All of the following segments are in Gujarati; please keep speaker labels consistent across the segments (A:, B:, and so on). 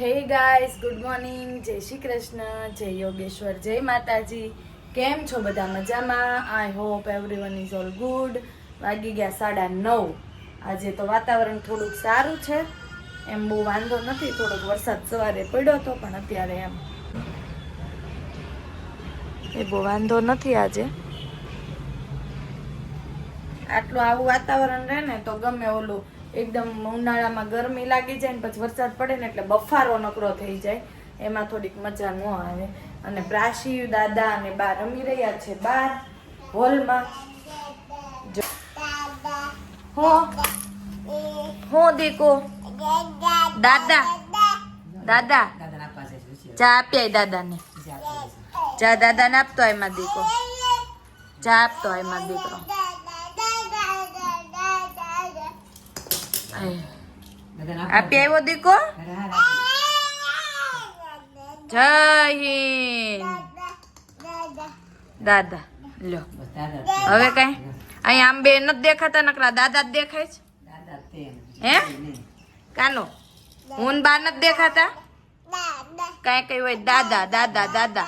A: હે ગાઈઝ ગુડ મોર્નિંગ જય શ્રી કૃષ્ણ. જય યોગેશ્વર. જય માતાજી. કેમ છો બધા મજામાં? I hope everyone is all good વાગી ગયા સાડા નવ. આજે તો વાતાવરણ થોડુંક સારું છે. એમ બહુ વાંધો નથી, થોડોક વરસાદ સવારે પડ્યો હતો, પણ અત્યારે એમ એ બહુ વાંધો નથી આજે. આટલું આવું વાતાવરણ રહે ને તો ગમે ઓલું એકદમ ઉનાળામાં ગરમી લાગી જાય ને પછી વરસાદ પડે ને એટલે બફારો નકરો થઈ જાય. એમાં થોડીક મજા ન આવે. અને પ્રાશી દાદા અને બા રમી રહ્યા છે બાર હોલમાં. હો. હો દીકો. દાદા. દાદા. ચા આપ્યા દાદાને. ચા દાદાને આપતો એમાં દીકો ચા આપતો એમાં દીકરો. આપી આવ્યો દીકો? જય હિન્દ. દાદા લો હવે કઈ? અહીંયા આમ બે નથી દેખાતા નકરા દાદા જ દેખાય છે. હે? કાનો હું બાર બા નથી દેખાતા? કઈ કઈ હોય દાદા દાદા દાદા.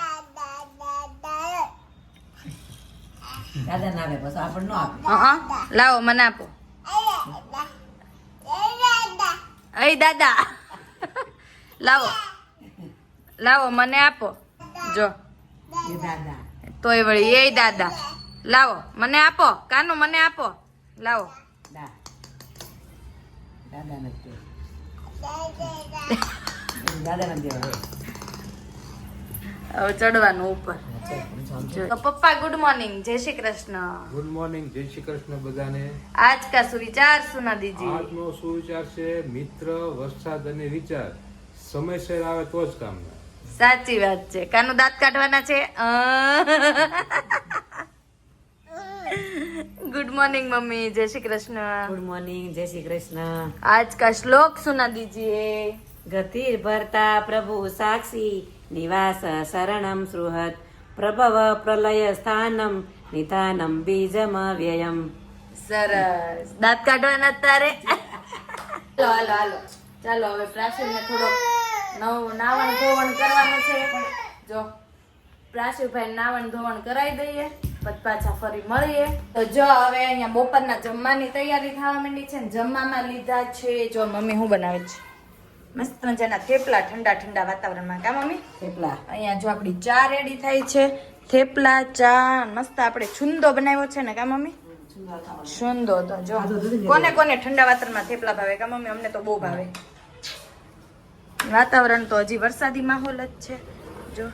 B: દાદા ના આવે બસ આપણને આપે.
A: હા. લાવો મને આપો. અય દાદા. લાવો. લાવો મને આપો. જો.
B: એ
A: તોય વળી એ દાદા. લાવો મને આપો. કાનું મને આપો. લાવો. હવે ચડવાનું ઉપર. પપ્પા ગુડ મોર્નિંગ જય શ્રી કૃષ્ણ.
C: ગુડ મોર્નિંગ જય શ્રી કૃષ્ણ બધાને.
A: આજ કા સુવિચાર સુના દીજી?
C: આજનો સુવિચાર છે મિત્ર વરસાદ અને વિચાર. સમયસર આવે તો જ કામ
A: સાચી વાત છે. કાનો દાંત કાઢવાના છે? Good morning mummy. જય શ્રી કૃષ્ણ.
B: ગુડ મોર્નિંગ જય શ્રી કૃષ્ણ.
A: આજ કા શ્લોક સુના દીજીએ?
B: ગતિર ભરતા પ્રભુ સાક્ષી. નિવાસ શરણમ સુહત. પ્રભવ પ્રલય સ્થાનમ નિધાનમ બીજમ વ્યયમ
A: સરસ. દાંત કાઢવાના અત્યારે તારે? હાલો હાલો ચાલો, હવે પ્રાચીને થોડો નવું નાવણ ધોવણ કરવાનું છે. જો પ્રાચીભાઈ નાવણ ધોવણ કરાવી દઈએ, પછી પાછા ફરી મળીએ. તો જો, હવે અહીંયા બપોરના જમવાની તૈયારી થવા માંડી છે ને જમવામાં લીધા છે. જો, મમ્મી શું બનાવે છે? મસ્ત મજાના થેપલા ઠંડા ઠંડા વાતાવરણમાં. કા મમ્મી?
B: થેપલા.
A: અહીંયા જો આપણી ચા રેડી થાય છે. થેપલા ચા મસ્ત આપણે છુંદો બનાવ્યો છે ને કા મમ્મી? છુંદો તો જો. કોને કોને ઠંડા વાતાવરણમાં થેપલા ભાવે? કા મમ્મી અમને તો બહુ ભાવે. વાતાવરણ તો હજી વરસાદી માહોલ જ છે. જો.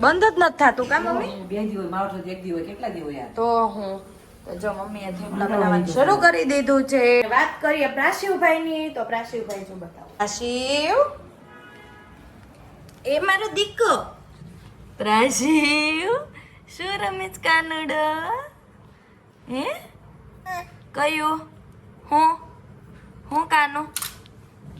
A: બંધ જ નથી થતું કા મમ્મી?
B: બે દિવસ માવઠો એક દિવસ કેટલા દિવસ યાર
A: તો હું જો મમ્મીએ થેપલા બનાવવાનું શરૂ કરી દીધું છે. વાત કરીએ પ્રાશિવભાઈની તો પ્રાશિવભાઈ જો બતાવો? પ્રાશિવ? એ મારો દીકો પ્રાશિવ શું રમેશ કાનુડો? હે? કયું? હું? હું કાનો?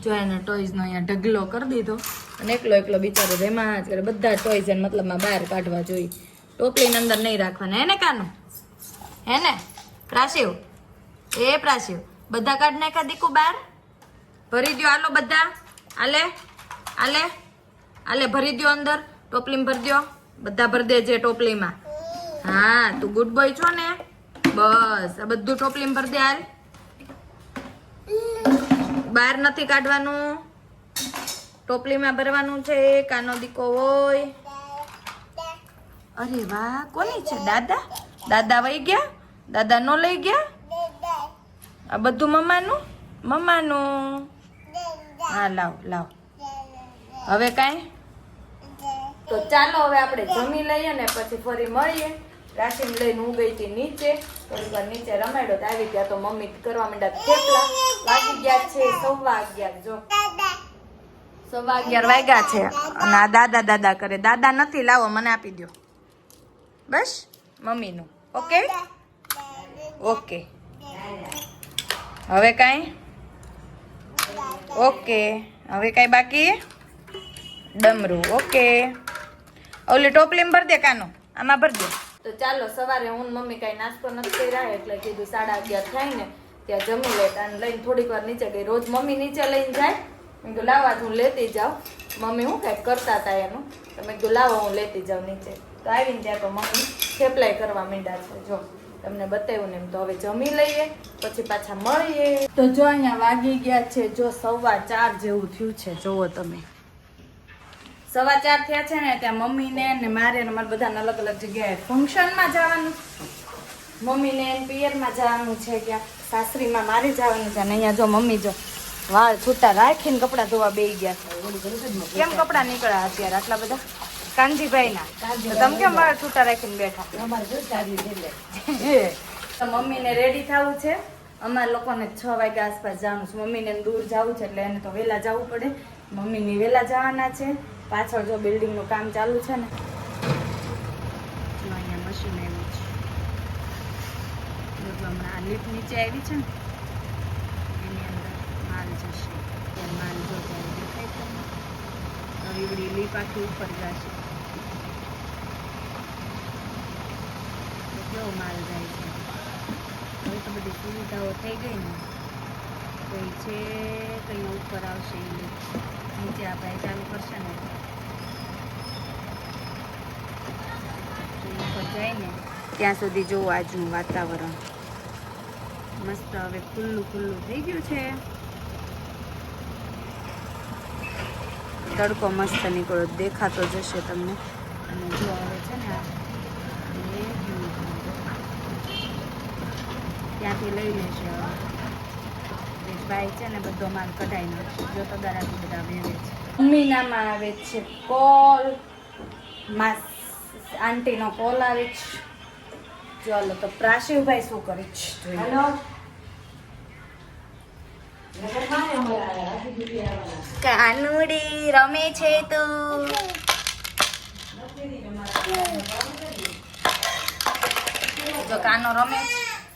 A: જો એને ટોયઝનો અહીંયા ઢગલો કરી દીધો. અને એકલો એકલો બિચારો રેમાં જ કરે બધા ટોયઝ એને મતલબમાં બહાર કાઢવા જોઈએ. ટોપલીની અંદર નહીં રાખવાના. એને કાનો? હે ને? પ્રાશિવ એ પ્રાશિવ બધા કાઢ નાખ્યા દીકુ બાર? ભરી દ્યો આલો બધા. આલે આલે આલે, ભરી દ્યો અંદર. ટોપલીમાં ભરી દ્યો. બધા ભરી દેજે ટોપલીમાં. હા, તું ગુડ બોય છો ને? બસ. આ બધું ટોપલીમાં ભરી દે હાલ. બહાર નથી કાઢવાનું. ટોપલીમાં ભરવાનું છે. કાનો દીકો હોય. અરે વાહ, કોની છે? દાદા? દાદા વહી ગયા? દાદા નો લઈ ગયા? આ બધું મમ્માનું? મમ્માનું? હા, લાવ લાવ. હવે કાંઈ? તો ચાલો હવે આપણે જમી લઈએ ને પછી ફરી મળીએ. રાશિમ લઈને હું ગઈ હતી નીચે. થોડીક વાર નીચે રમાડ્યો તો આવી ગયા તો મમ્મી કરવા માંડ્યા થેપલા. વાગી ગયા છે, સવા અગિયાર, જો. સવા અગિયાર વાગ્યા છે. અને આ દાદા દાદા કરે. દાદા નથી, લાવો, મને આપી દો બસ, મમ્મીનું. ઓકે? ઓકે. હવે કાંઈ? ઓકે. હવે કાંઈ બાકી? ડમરું. ઓકે. ઓલી ટોપલીમ ભર દે કાનો. આમાં ભર દે. તો ચાલો, સવારે હું મમ્મી કાંઈ નાસ્તો નથી કર્યા, એટલે કીધું સાડા અગિયાર થાય ને, ત્યાં જમી લેતા અને લઈને થોડીક વાર નીચે ગઈ. રોજ મમ્મી નીચે લઈને જાય. મેં કીધું લાવવા હું લેતી જાઉં. મમ્મી હું કાંઈક કરતા હતા એનું? તો મેં કીધું, લાવો, હું લેતી જાઉં નીચે. તો આવીને ત્યાં તો મમ્મી થેપલાય કરવા માંડ્યા છે. જો, તમને બતાવ્યું ને એમ તો હવે જમી લઈએ, પછી પાછા મળીએ. તો જો અહીંયા વાગી ગયા છે, જો સવા ચાર જેવું થયું છે, જોવો તમે. સવા ચાર થયા છે ને, ત્યાં મમ્મીને ને મારે ને મારે બધાને અલગ અલગ જગ્યાએ ફંક્શનમાં જવાનું. મમ્મીને એને પિયરમાં જવાનું છે ક્યાં, સાસરીમાં મારે જવાનું છે અને અહીંયા જો મમ્મી જો વાળ છૂટા રાખીને કપડાં ધોવા બેસી ગયા છે. કેમ કપડાં નીકળ્યા અત્યારે આટલા બધા? કાનજીભાઈના તો તમે કેમ મારા છૂટા રાખીને બેઠા? તો મમ્મીને રેડી થવું છે. અમારા લોકોને છ વાગ્યા આસપાસ જવાનું છે. મમ્મીને દૂર જવું છે એટલે એને તો વહેલા જવું પડે. મમ્મીની વહેલા જવાના છે. પાછળ જો બિલ્ડિંગનું કામ ચાલુ છે ને. અહીંયા મશીન આવ્યું છે. હમણાં આ લીપ નીચે આવી છે ને. એની અંદર માલ જશે. માલ જો દેખાય છે. ને લીપ આખી ઉપર જશે. કેવો માલ જાય છે. હવે તો બધી સુવિધાઓ થઈ ગઈ ને. તો છે કંઈ ઉપર આવશે એ નીચે આ ભાઈ ચાલુ કરશે ને. ઉપર જાય ને. ત્યાં સુધી જોવું આજનું વાતાવરણ. મસ્ત હવે ખુલ્લું ખુલ્લું થઈ ગયું છે. તડકો મસ્ત નીકળ્યો. દેખાતો જશે તમને. અને જો હવે છે ને ત્યાંથી લઈ લેશે ભાઈ છે ને બધો માલ કઢાઈ નાખશે. જો તો દરાથી બધા વેવે છે. મમ્મીનામાં આવે છે કોલ. માસ આંટીનો કોલ આવે છે. ચાલો તો પ્રાશિવભાઈ શું કરે છે.
B: હેલો.
A: કાનુડી રમે છે તું. જો કાનો રમે.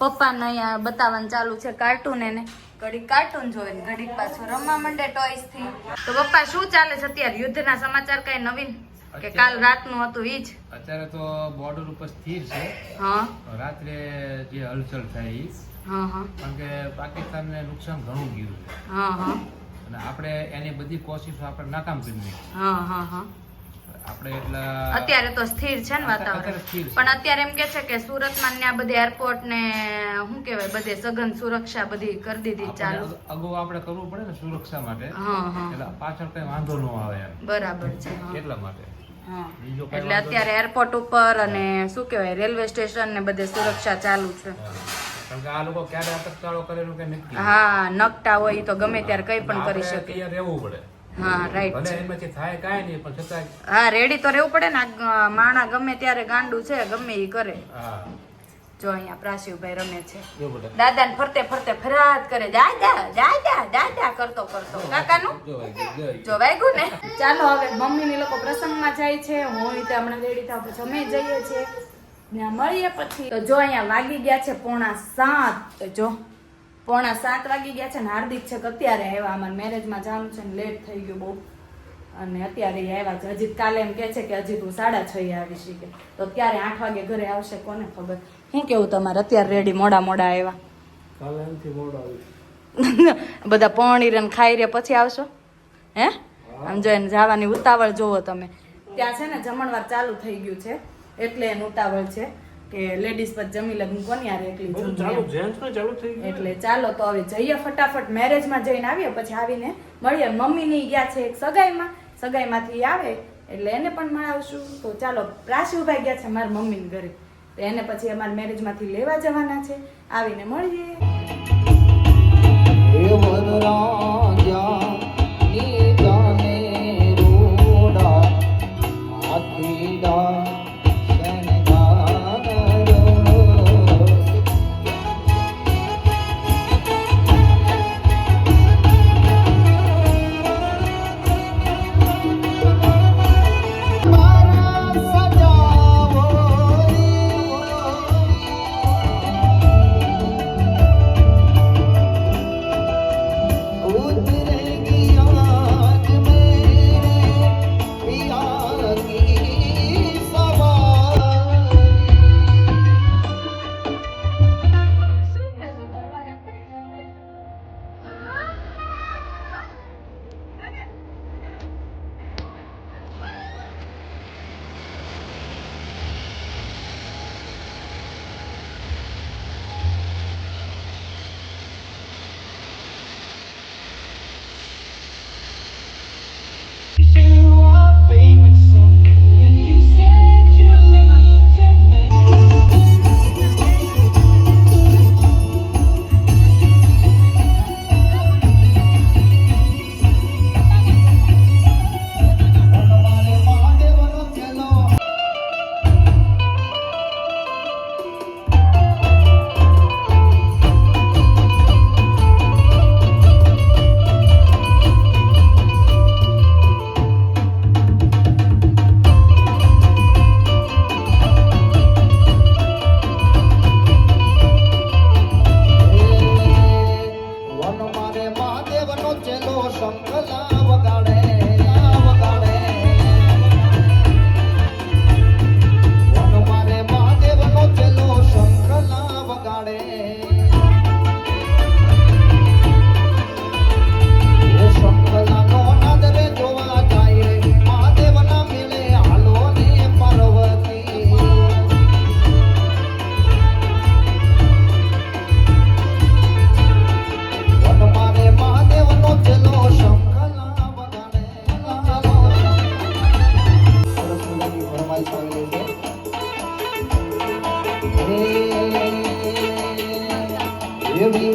A: પપ્પાને અહીંયા બતાવવાનું ચાલુ છે કાર્ટૂન એને. ઘડીક કાર્ટૂન જોવે ને ઘડીક પાછું રમવા માંડે ટોયસથી. તો પપ્પા શું ચાલે છે અત્યારે? યુદ્ધના સમાચાર કઈ નવીન? કે કાલ રાતનું હતું ઈ જ?
C: અત્યારે તો બોર્ડર ઉપર સ્થિર છે.
A: હા.
C: રાત્રે જે હલચલ થાય ઈ.
A: હા હા.
C: કારણ કે પાકિસ્તાનને નુકસાન ઘણું ગયું
A: હા હા.
C: અને આપણે એની બધી કોશિશો આપણે નાકામ કરી નાખી.
A: હા હા હા.
C: આપણે એટલે
A: અત્યારે તો સ્થિર છે ને વાતાવરણ. પણ અત્યારે એમ કે છે કે સુરતમાં ને આ બધે એરપોર્ટ ને શું કહેવાય બધે સઘન સુરક્ષા બધી કરી દીધી ચાલુ.
C: અગાઉ આપણે કરવું પડે ને સુરક્ષા માટે. એટલે પાછળ કઈ વાંધો ન આવે એમ.
A: બરાબર છે
C: એટલા માટે.
A: એટલે અત્યારે એરપોર્ટ ઉપર અને શું કહેવાય રેલવે સ્ટેશન ને બધે સુરક્ષા ચાલુ છે.
C: હા.
A: નકટા હોય તો ગમે ત્યારે કઈ પણ કરી શકે.
C: રહેવું પડે.
A: હા રાઈટ
C: ભલે એમાંથી થાય કાંઈ નહીં પણ છતાં
A: હા રેડી તો રહેવું પડે ને. આ માણા ગમે ત્યારે ગાંડું છે ગમે એ કરે.
C: હા.
A: જો અહીંયા પ્રાશિવભાઈ રમે છે.
C: દાદા ને
A: દાદાને ફરતે ફરતે ફરાદ કરે દાદા દાદા દાદા કરતો કરતો. કાકાનું?
C: જો વાગી ગઈ.
A: વાગ્યું. ને. ચાલો હવે મમ્મી ને લોકો પ્રસંગમાં જાય છે. હું રીતે હમણાં રેડી થાવ જમે જઈએ છીએ. ત્યાં મળીએ પછી. તો જો અહીંયા વાગી ગયા છે પોણા સાત. તો જો. પોણા સાત વાગી ગયા છે ને હાર્દિક છે કે અત્યારે આવ્યા. અમારે મેરેજમાં જવાનું છે ને લેટ થઈ ગયું બહુ. અને અત્યારે આવ્યા છે. અજીત કાલે એમ કે છે કે હજી હું સાડા છ આવી છે કે. તો અત્યારે આઠ વાગે ઘરે આવશે કોને ખબર? શું કેવું તમારે? અત્યારે રેડી મોડા મોડા આવ્યા.
C: કાલે એમથી મોડો આવી
A: બધા પણી રે ખાઈ રે પછી આવશો? હે. આમ જો એને જવાની ઉતાવળ જોવો તમે. ત્યાં છે ને જમણવાર ચાલુ થઈ ગયું છે. એટલે એને ઉતાવળ છે. કે લેડીઝ પર જમી લગ્ન કોની હારે એકલી જમવી
C: જેન્ટ્સ ને ચાલુ થઈ
A: એટલે ચાલો તો હવે જઈએ ફટાફટ મેરેજમાં જઈને આવીએ પછી આવીને મળીએ. મમ્મીની ગયા છે એક સગાઈમાં. સગાઈમાંથી આવે એટલે એને પણ મળાવશું. તો ચાલો પ્રાશુભાઈ ગયા છે મારા મમ્મીને ઘરે. તો એને પછી અમારા મેરેજમાંથી લેવા જવાના છે. આવીને મળીએ.
D: રે.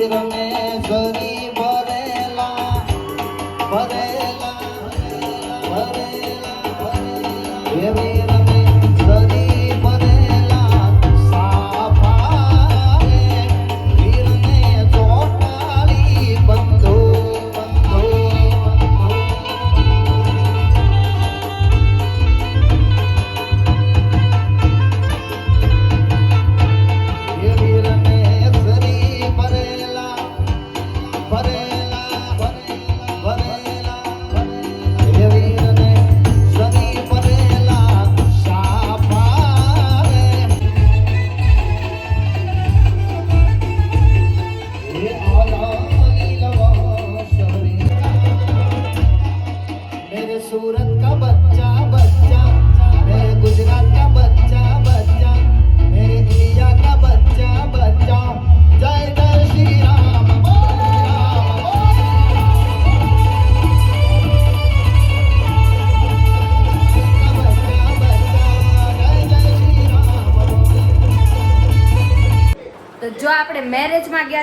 A: રમેશ્વર.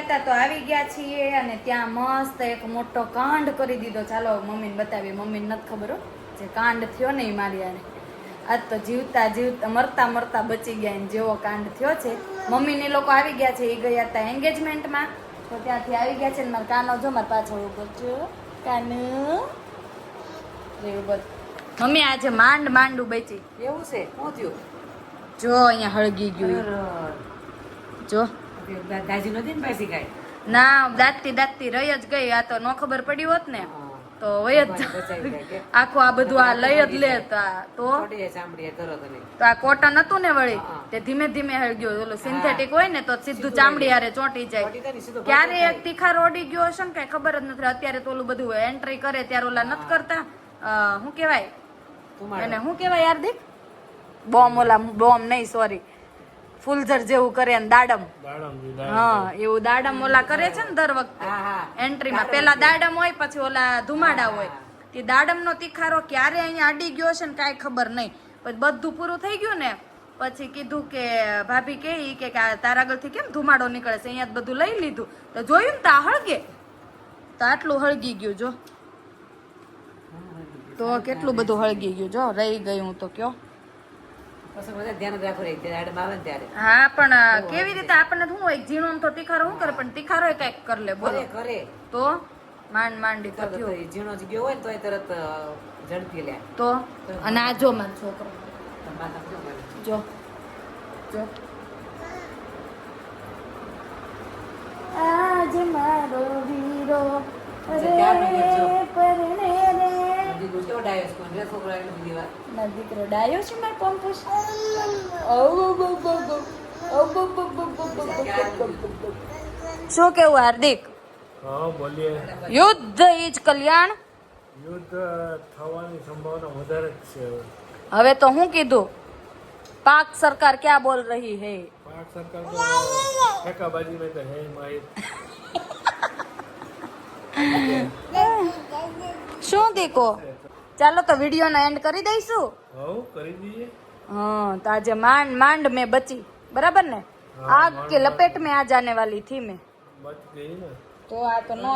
A: ગયા હતા તો આવી ગયા છીએ અને ત્યાં મસ્ત એક મોટો કાંડ કરી દીધો. ચાલો મમ્મીને બતાવીએ. મમ્મીને નથી ખબર જે કાંડ થયો ને એ મારી આને આજ તો જીવતા જીવતા મરતા મરતા બચી ગયા ને જેવો કાંડ થયો છે. મમ્મીને લોકો આવી ગયા છે એ ગયા હતા એન્ગેજમેન્ટમાં તો ત્યાંથી આવી ગયા છે ને મારા કાનો જો મારા પાછળ ઊભો છો. કાનુ. ઊભો મમ્મી આજે માંડ માંડું બચી
B: એવું છે? શું થયું?
A: જો અહીંયા હળગી ગયું. જો.
B: દાજી નથી ને પાછી કાંઈ?
A: ના દાંતથી દાંતથી રહી જ ગઈ. આ તો ન ખબર પડી હોત ને તો વય જ? આખું આ બધું આ લઈ જ લે તો તો? આ કોટન હતું ને વળી તે ધીમે ધીમે હળ ગયો. ઓલું સિન્થેટિક હોય ને તો સીધું ચામડી હારે ચોંટી જાય. ક્યારે એક તીખા રોડી ગયો હશે ને કઈ ખબર જ નથી. અત્યારે તો ઓલું બધું એન્ટ્રી કરે ત્યારે ઓલા નથી કરતા. શું કહેવાય?
B: ધુમાડો.
A: એને શું કહેવાય હાર્દિક બોમ્બ ઓલા બોમ્બ નહીં સોરી ફૂલઝર જેવું કરે ને દાડમ. હા એવું દાડમ ઓલા કરે છે ને દર વખતે.
B: હા, હા.
A: એન્ટ્રીમાં પેલા દાડમ હોય પછી ઓલા ધુમાડા હોય. તે દાડમનો તીખારો ક્યારે અહીંયા અડી ગયો છે ને કાંઈ ખબર નહીં. પછી બધું પૂરું થઈ ગયું ને પછી કીધું કે ભાભી કે ઈ કે તારા આગળથી કેમ ધુમાડો નીકળે છે? અહીંયા બધું લઈ લીધું. તો જોયું ને તો આ હળગે. તો આટલું હળગી ગયું જો. તો કેટલું બધું હળગી ગયું જો. રહી ગયું તો કયો. હા પણ કેવી રીતે આપણને શું હોય? ઝીણો ને તો તીખારો શું કરે? પણ તીખારો કંઈક કરી લે બોલે.
B: કરે
A: તો? માંડ માંડી તો
B: ઝીણો જ ગયો હોય ને એ તરત ઝડપી લે.
A: તો? અને આ જો મારો છોકરો? જો. જો. આજ મારો વીરો
B: અરે ક્યારનો જો.
A: પરણે રે
B: હજી તો કેવો ડાયો છે, કોણ રે છોકરો એટલી બધી વાર.
A: મારો દીકરો ડાયો છે મારો પંપુસ ઓ બો બો બો ઓ બો બો બો બો બો બો બો. શું કેવું હાર્દિક
E: હા બોલીએ
A: યુદ્ધ ઈજ કલ્યાણ
E: યુદ્ધ થવાની સંભાવના વધારે જ છે
A: હવે તો હું કીધું પાક સરકાર ક્યાં બોલ રહી હે
E: પાક સરકાર તો ઠેકાબાજી મેં તો હે માહિત
A: શું દીકો ચાલો તો વીડિયો ને એન્ડ કરી દઈશું.
E: હવ કરી દઈએ.
A: હા તો આજે માંડ માંડ મેં બચી. બરાબર ને? આગ કે લપેટ મેં આ જાને વાલી થી મેં.
E: બચ ગઈ ને.
A: તો આ તો નો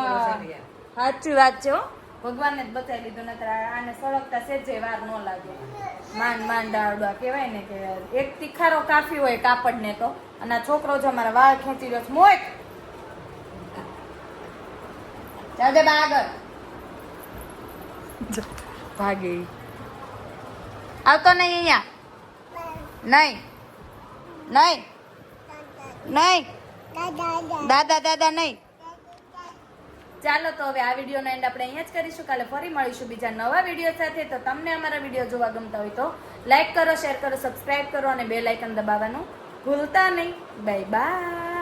A: સાચી વાત છે હો. ભગવાનને જ બતાવી દીધું નતર આને સળગતા સેજે વાર નો લાગે. માંડ માંડ આડવા કહેવાય ને કે એક તીખારો કાફી હોય કાપડને તો. અને છોકરો જો મારા વાળ ખેંચી રહ્યો છે મોય! ચાલ દે બા આગળ. ભાગી. આવતો નહીં અહીંયા? નહીં. નહીં. નહીં. દાદા દાદા નહીં. ચાલો તો હવે આ વિડીયોનો એન્ડ આપણે અહીંયા જ કરીશું. કાલે ફરી મળીશું બીજા નવા વીડિયો સાથે. તો તમને અમારા વીડિયો જોવા ગમતા હોય તો લાઈક કરો શેર કરો સબસ્ક્રાઇબ કરો અને બે લાઇકન દબાવવાનું ભૂલતા નહીં. Bye bye